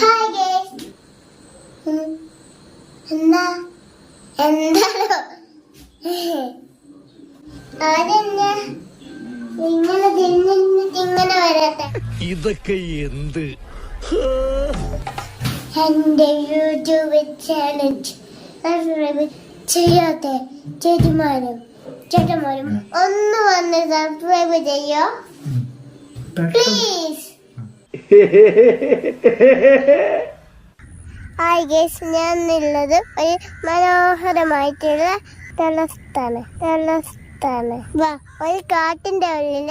Hi guys എന്താ എന്താണോ? ആരെന്നെ ഇങ്ങനെ തിരിഞ്ഞിട്ട് ഇങ്ങനെ വരാത്ത. ഇതൊക്കെ എന്ത്? എന്റെ യൂട്യൂബ് സബ്സ്ക്രൈബ് ചെയ്യാത്ത ചേച്ചിമാരും ചേട്ടന്മാരും ഒന്ന് വന്ന് സബ്സ്ക്രൈബ് ചെയ്യോ? പ്ലീസ് ഹായ് ഗേസ് ഞാൻ ഉള്ളത് ഒരു മനോഹരമായിട്ടുള്ള തലസ്ഥാനം തലസ്ഥാനം. വാ ഒരു കാട്ടിന്റെ ഉള്ളിൽ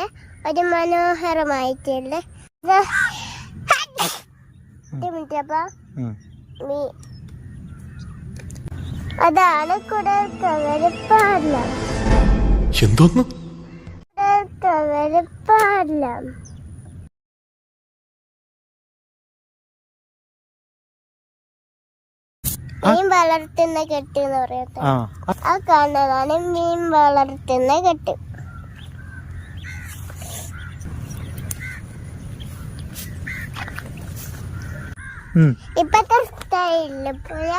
ഒരു മനോഹരമായിട്ടുള്ള അതാണ് കുടൽ മിനിറ്റ് എന്തോന്നു മീ- അതാണ് മീൻ വളർത്തുന്ന കെട്ട് എന്ന് പറയട്ടെ ആ. ആ കാണുന്നതാണ് മീൻ വളർത്തുന്ന കെട്ട്. ഉം. ഇപ്പത്തെ സ്റ്റൈലിൽ പോയ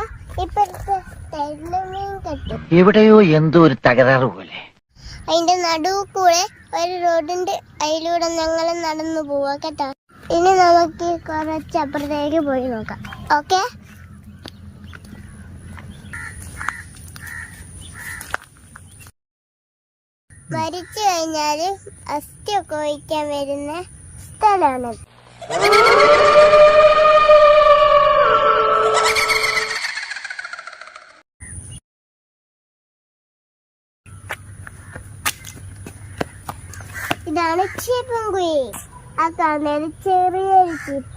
ഇപ്പത്തെ സ്റ്റൈലിൽ മീൻ കെട്ടും. എവിടെയോ എന്തോ ഒരു തകരാറ് പോലെ. അതിന്റെ നടുവ് കൂടെ ഒരു റോഡിന്റെ അതിലൂടെ ഞങ്ങൾ നടന്നു പോവാ കേട്ടോ. ഇനി നമുക്ക് കുറച്ച് അപ്പുറത്തേക്ക് പോയി നോക്കാം. ഓക്കെ? മരിച്ചു കഴിഞ്ഞാൽ അസ്ഥിയൊക്കെ ഒഴിക്കാൻ വരുന്ന സ്ഥലമാണ്. ഇതാണ് ചീപ്പൻകുഴി ആ കാണുന്നത് ചെറിയൊരു ചീപ്പ.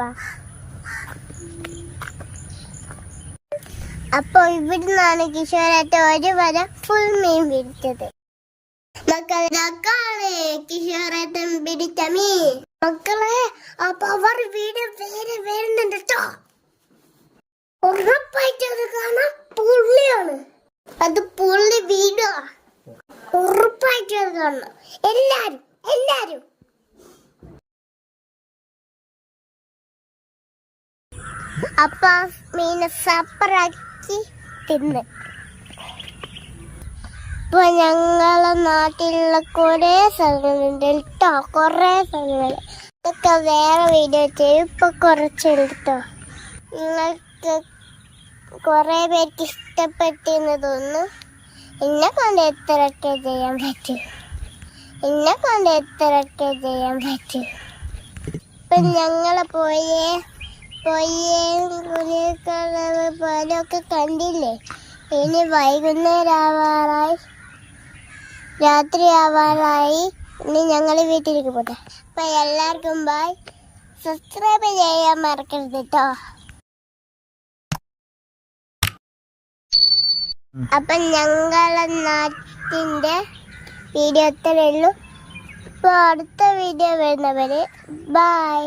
അപ്പോൾ ഇവിടുന്നാണ് കിഷോരായിട്ട് ഒരു വര ഫുൾ മീൻ പിടിച്ചത് മക്കളാണ് കിഷോരേട്ടൻ പിടിച്ച മീൻ മക്കളെ അപ്പൊ അവർ വീട് വേറെ വരുന്നുണ്ട് കേട്ടോ ഉറപ്പായിട്ട് അത് പുള്ളിയാണ്. അത് പുള്ളി വീടാ. ഉറപ്പായിട്ട് കാണണം. എല്ലാരും എല്ലാരും. അപ്പ മീനെ സപ്പറാക്കി തിന്ന്. ഇപ്പൊ ഞങ്ങളെ നാട്ടിലുള്ള കുറെ സ്ഥലങ്ങളുണ്ട്. കേട്ടോ? കുറെ സ്ഥലങ്ങൾ. ഇതൊക്കെ വേറെ വീഡിയോ ചെയ്യും ഇപ്പൊ കുറച്ചെടുത്തോ നിങ്ങൾക്ക് കുറെ പേർക്ക് ഇഷ്ടപ്പെട്ടെന്ന് തോന്നുന്നു. എന്നെ കൊണ്ട് എത്രയൊക്കെ ചെയ്യാൻ പറ്റും? എന്നെ കൊണ്ട് എത്രയൊക്കെ ചെയ്യാൻ പറ്റും? ഇപ്പൊ ഞങ്ങൾ പോയേ പോയേ കുരിക്കളവ് ഒക്കെ കണ്ടില്ലേ? ഇനി വൈകുന്നേരം ആവാറായി. രാത്രി ആവാറായി ഇനി ഞങ്ങൾ വീട്ടിലേക്ക് പോട്ടെ. അപ്പൊ എല്ലാവർക്കും ബൈ സബ്സ്ക്രൈബ് ചെയ്യാൻ മറക്കരുത് കേട്ടോ അപ്പൊ ഞങ്ങളെ നാട്ടിന്റെ വീഡിയോ ഇത്രയേ ഉള്ളൂ. അടുത്ത വീഡിയോ വരുന്നവര് ബൈ